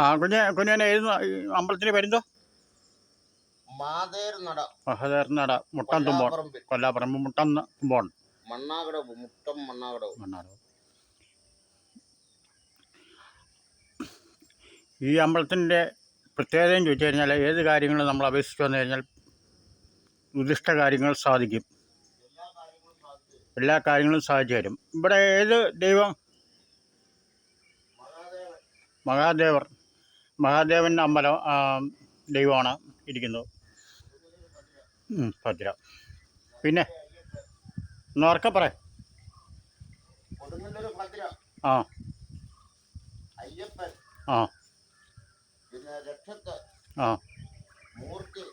ആ കുഞ്ഞെ കുഞ്ഞനെ ഏത് അമ്പലത്തിന് വരുന്നോ മാതേർ നട. മഹദേർനട മുട്ടം തുമ്പോൺ കൊല്ലാപ്പറമ്പിൽ കൊല്ലാപ്പറമ്പ് മുട്ടം തുമ്പോൺ മണ്ണാകടവ് മുട്ടം മണ്ണാകടവ്. മണ്ണാട് ഈ അമ്പലത്തിന്റെ പ്രത്യേകതയും ചോദിച്ചു കഴിഞ്ഞാൽ ഏത് കാര്യങ്ങളും നമ്മൾ അപേക്ഷിച്ച് വന്നു കഴിഞ്ഞാൽ ഉദ്ദിഷ്ട കാര്യങ്ങൾ സാധിക്കും. എല്ലാ കാര്യങ്ങളും സാധിച്ചു തരും. ഇവിടെ ഏത് ദൈവം? മഹാദേവർ മഹാദേവന്റെ അമ്പലം ദൈവമാണ് ഇരിക്കുന്നത്. ഭദ്ര. പിന്നെ നോർക്ക പറ. ആ. അയ്യപ്പൻ. ആ. പിന്നെ രക്ഷത്ത്. ആ. മൂർത്തി.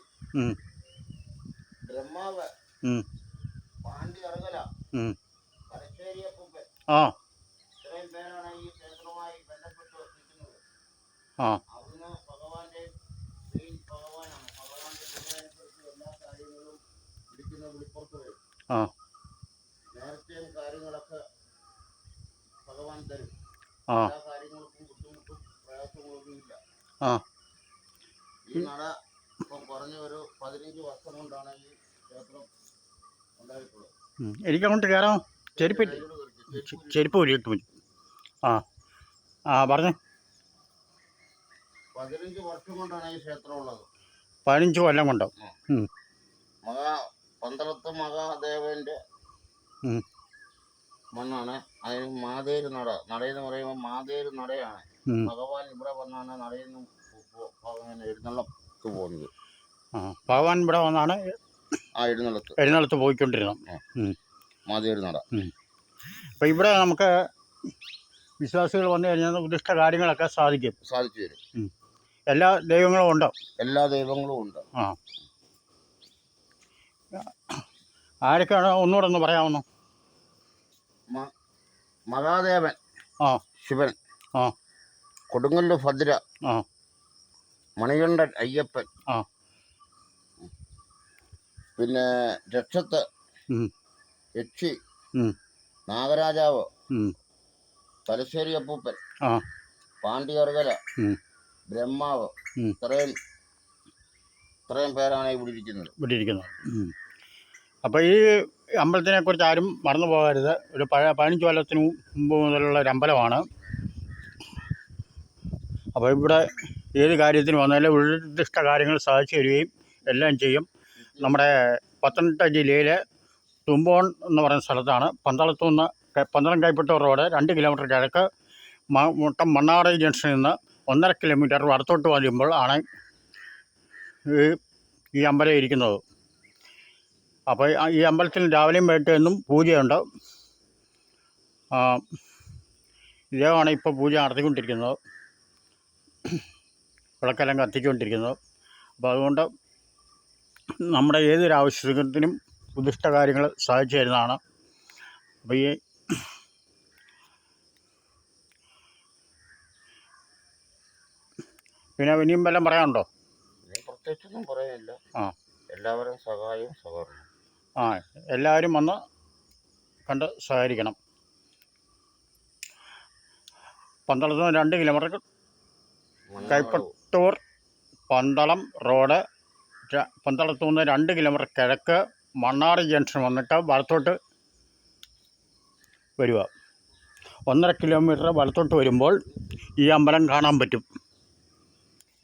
ബ്രഹ്മാവ്. അറുകല. കരശ്ശേരിയപ്പൂപ്പൻ ആ. ഇത്രയും പേരാണ് ഈ ക്ഷേത്രവുമായി ബന്ധപ്പെട്ട് നിൽക്കുന്നത് ആ. കാര്യങ്ങളൊക്കെ ഭഗവാൻ തരും. ആ. എല്ലാ കാര്യങ്ങൾക്കും ബുദ്ധിമുട്ടും പ്രയാസങ്ങളൊന്നും ഇല്ല. ആ. ഈ നട ഇപ്പം കുറഞ്ഞ ഒരു പതിനഞ്ച് വർഷം കൊണ്ടാണ് ഈ ക്ഷേത്രം ഉണ്ടായിട്ടുള്ളത്. എനിക്കങ്ങോട്ട് കയറാം ചെരുപ്പ് ചെരുപ്പ് ഒരു ഊരിയിട്ട് ആ. ആ പറഞ്ഞേ. പതിനഞ്ച് വർഷം കൊണ്ടാണ് ഈ ക്ഷേത്രം ഉള്ളത്. പതിനഞ്ച് കൊല്ലം കൊണ്ടോ? മഹാ പന്തളത്ത് മഹാദേവന്റെ. മണ്ണാണ്. അതിന് മാതേര് നട. നടയെന്ന് പറയുമ്പോൾ മാതേര് നടയാണ്. ഭഗവാൻ ഇവിടെ വന്നാണ് നടയിൽ നിന്ന് ഭഗവാൻ എഴുന്നള്ളത്ത് പോകുന്നത് ഭഗവാൻ ഇവിടെ വന്നാണ് ആ എഴുന്നള്ളത്ത്. എഴുന്നള്ളത്ത് പോയിക്കൊണ്ടിരുന്നത്. മാതേര് നട. അപ്പോൾ ഇവിടെ നമുക്ക് വിശ്വാസികൾ വന്നു കഴിഞ്ഞാൽ ഉദ്ദിഷ്ട കാര്യങ്ങളൊക്കെ സാധിക്കും. സാധിച്ചു തരും. എല്ലാ ദൈവങ്ങളും ഉണ്ടോ? എല്ലാ ദൈവങ്ങളും ഉണ്ട്. ആ. ആരൊക്കെയാണ് ഒന്നുകൂടെ ഒന്ന് പറയാമെന്നോ മഹാദേവൻ ആ. ശിവൻ ആ. കൊടുങ്ങല്ലു ഭദ്ര ആ. മണികണ്ഠൻ അയ്യപ്പൻ ആ. പിന്നെ രക്ഷത്ത് യക്ഷി നാഗരാജാവ് തലശ്ശേരി അപ്പൂപ്പൻ ഉം, ബ്രഹ്മാവ്. ഇത്രയും ഇത്രയും പേരാണ് ഇവിടെ ഇരിക്കുന്നത്. ഇവിടെ ഇരിക്കുന്നത്. അപ്പോൾ ഈ അമ്പലത്തിനെ കുറിച്ച് ആരും മറന്നു പോകരുത്. ഒരു പഴയ പതിനഞ്ച് കൊല്ലത്തിന് മുമ്പ് മുതലുള്ള ഒരു അമ്പലമാണ്. അപ്പോൾ ഇവിടെ ഏത് കാര്യത്തിന് വന്നാലും ഉദ്ദിഷ്ട കാര്യങ്ങൾ സാധിച്ചു തരികയും എല്ലാം ചെയ്യും. നമ്മുടെ പത്തനംതിട്ട ജില്ലയിലെ തുമ്പോൺ എന്ന് പറയുന്ന സ്ഥലത്താണ്. പന്തളത്തു നിന്ന് ക- പന്തളം കൈപ്പറ്റൂർ റോഡ് രണ്ട് കിലോമീറ്റർ കിഴക്ക് മുട്ടം മണ്ണാറ ജംഗ്ഷനിൽ നിന്ന് ഒന്നര കിലോമീറ്റർ വടത്തോട്ട് വരുമ്പോൾ ആണ് ഈ അമ്പലം ഇരിക്കുന്നത്. അപ്പോൾ ഈ അമ്പലത്തിൽ രാവിലെയും വൈകിട്ട് എന്നും പൂജയുണ്ട്. ഇദ്ദേഹമാണ് ഇപ്പോൾ പൂജ നടത്തിക്കൊണ്ടിരിക്കുന്നത്. വിളക്കെല്ലാം കത്തിച്ചുകൊണ്ടിരിക്കുന്നത് അപ്പോൾ അതുകൊണ്ട് നമ്മുടെ ഏതൊരു ആവശ്യത്തിനും ഉദ്ദിഷ്ട കാര്യങ്ങൾ സാധിച്ചു തരുന്നതാണ്. അപ്പോൾ ഈ പിന്നെ ഇനിയും വല്ലതും പറയാനുണ്ടോ? പ്രത്യേകിച്ചൊന്നും പറയാനില്ല. ആ. എല്ലാവരും സഹായവും സഹകരണം. ആ എല്ലാവരും വന്ന് കണ്ട് സഹകരിക്കണം. പന്തളത്ത് നിന്ന് രണ്ട് കിലോമീറ്റർ കൈപ്പട്ടൂർ പന്തളം റോഡ് പന്തളത്തു നിന്ന് രണ്ട് കിലോമീറ്റർ കിഴക്ക് മണ്ണാറ് ജംഗ്ഷൻ വന്നിട്ട് വലത്തോട്ട് വരിക ഒന്നര കിലോമീറ്റർ വലത്തോട്ട് വരുമ്പോൾ ഈ അമ്പലം കാണാൻ പറ്റും.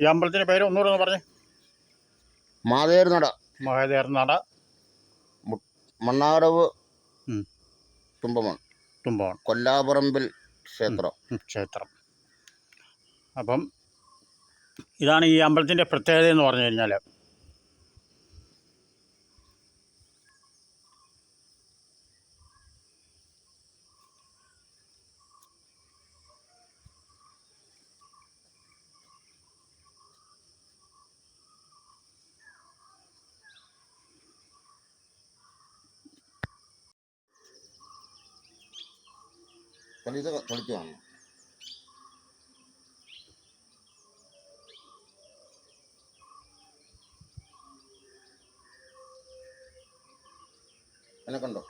ഈ അമ്പലത്തിന്റെ പേര് ഒന്നുകൂടെ ഒന്ന് പറഞ്ഞേ. മാതേർ നട മഹേദേർ നട മണ്ണാടവ് തുമ്പമാണ് തുമ്പമാണ് കൊല്ലാപറമ്പിൽ ക്ഷേത്രം. ക്ഷേത്രം. അപ്പം ഇതാണ് ഈ അമ്പലത്തിന്റെ പ്രത്യേകത എന്ന് പറഞ്ഞു കഴിഞ്ഞാൽ ഇത് കളിച്ചു കാണണം എന്നെ കണ്ടോ?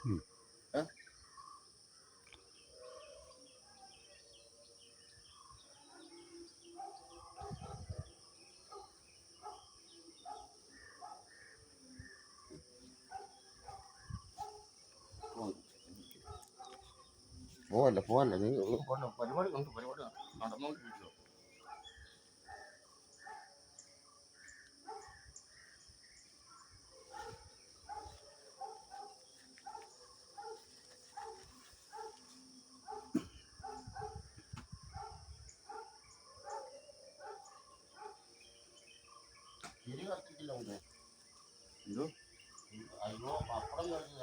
പോവല്ല പോവല്ല പോണ്ട പരിപാടി ഉണ്ട് പരിപാടി നടന്നുകൊണ്ടിരിക്കുന്നു തിരി കത്തിക്കില്ല എന്തോ? അയ്യോ പപ്പടം കഴിച്ചാലേ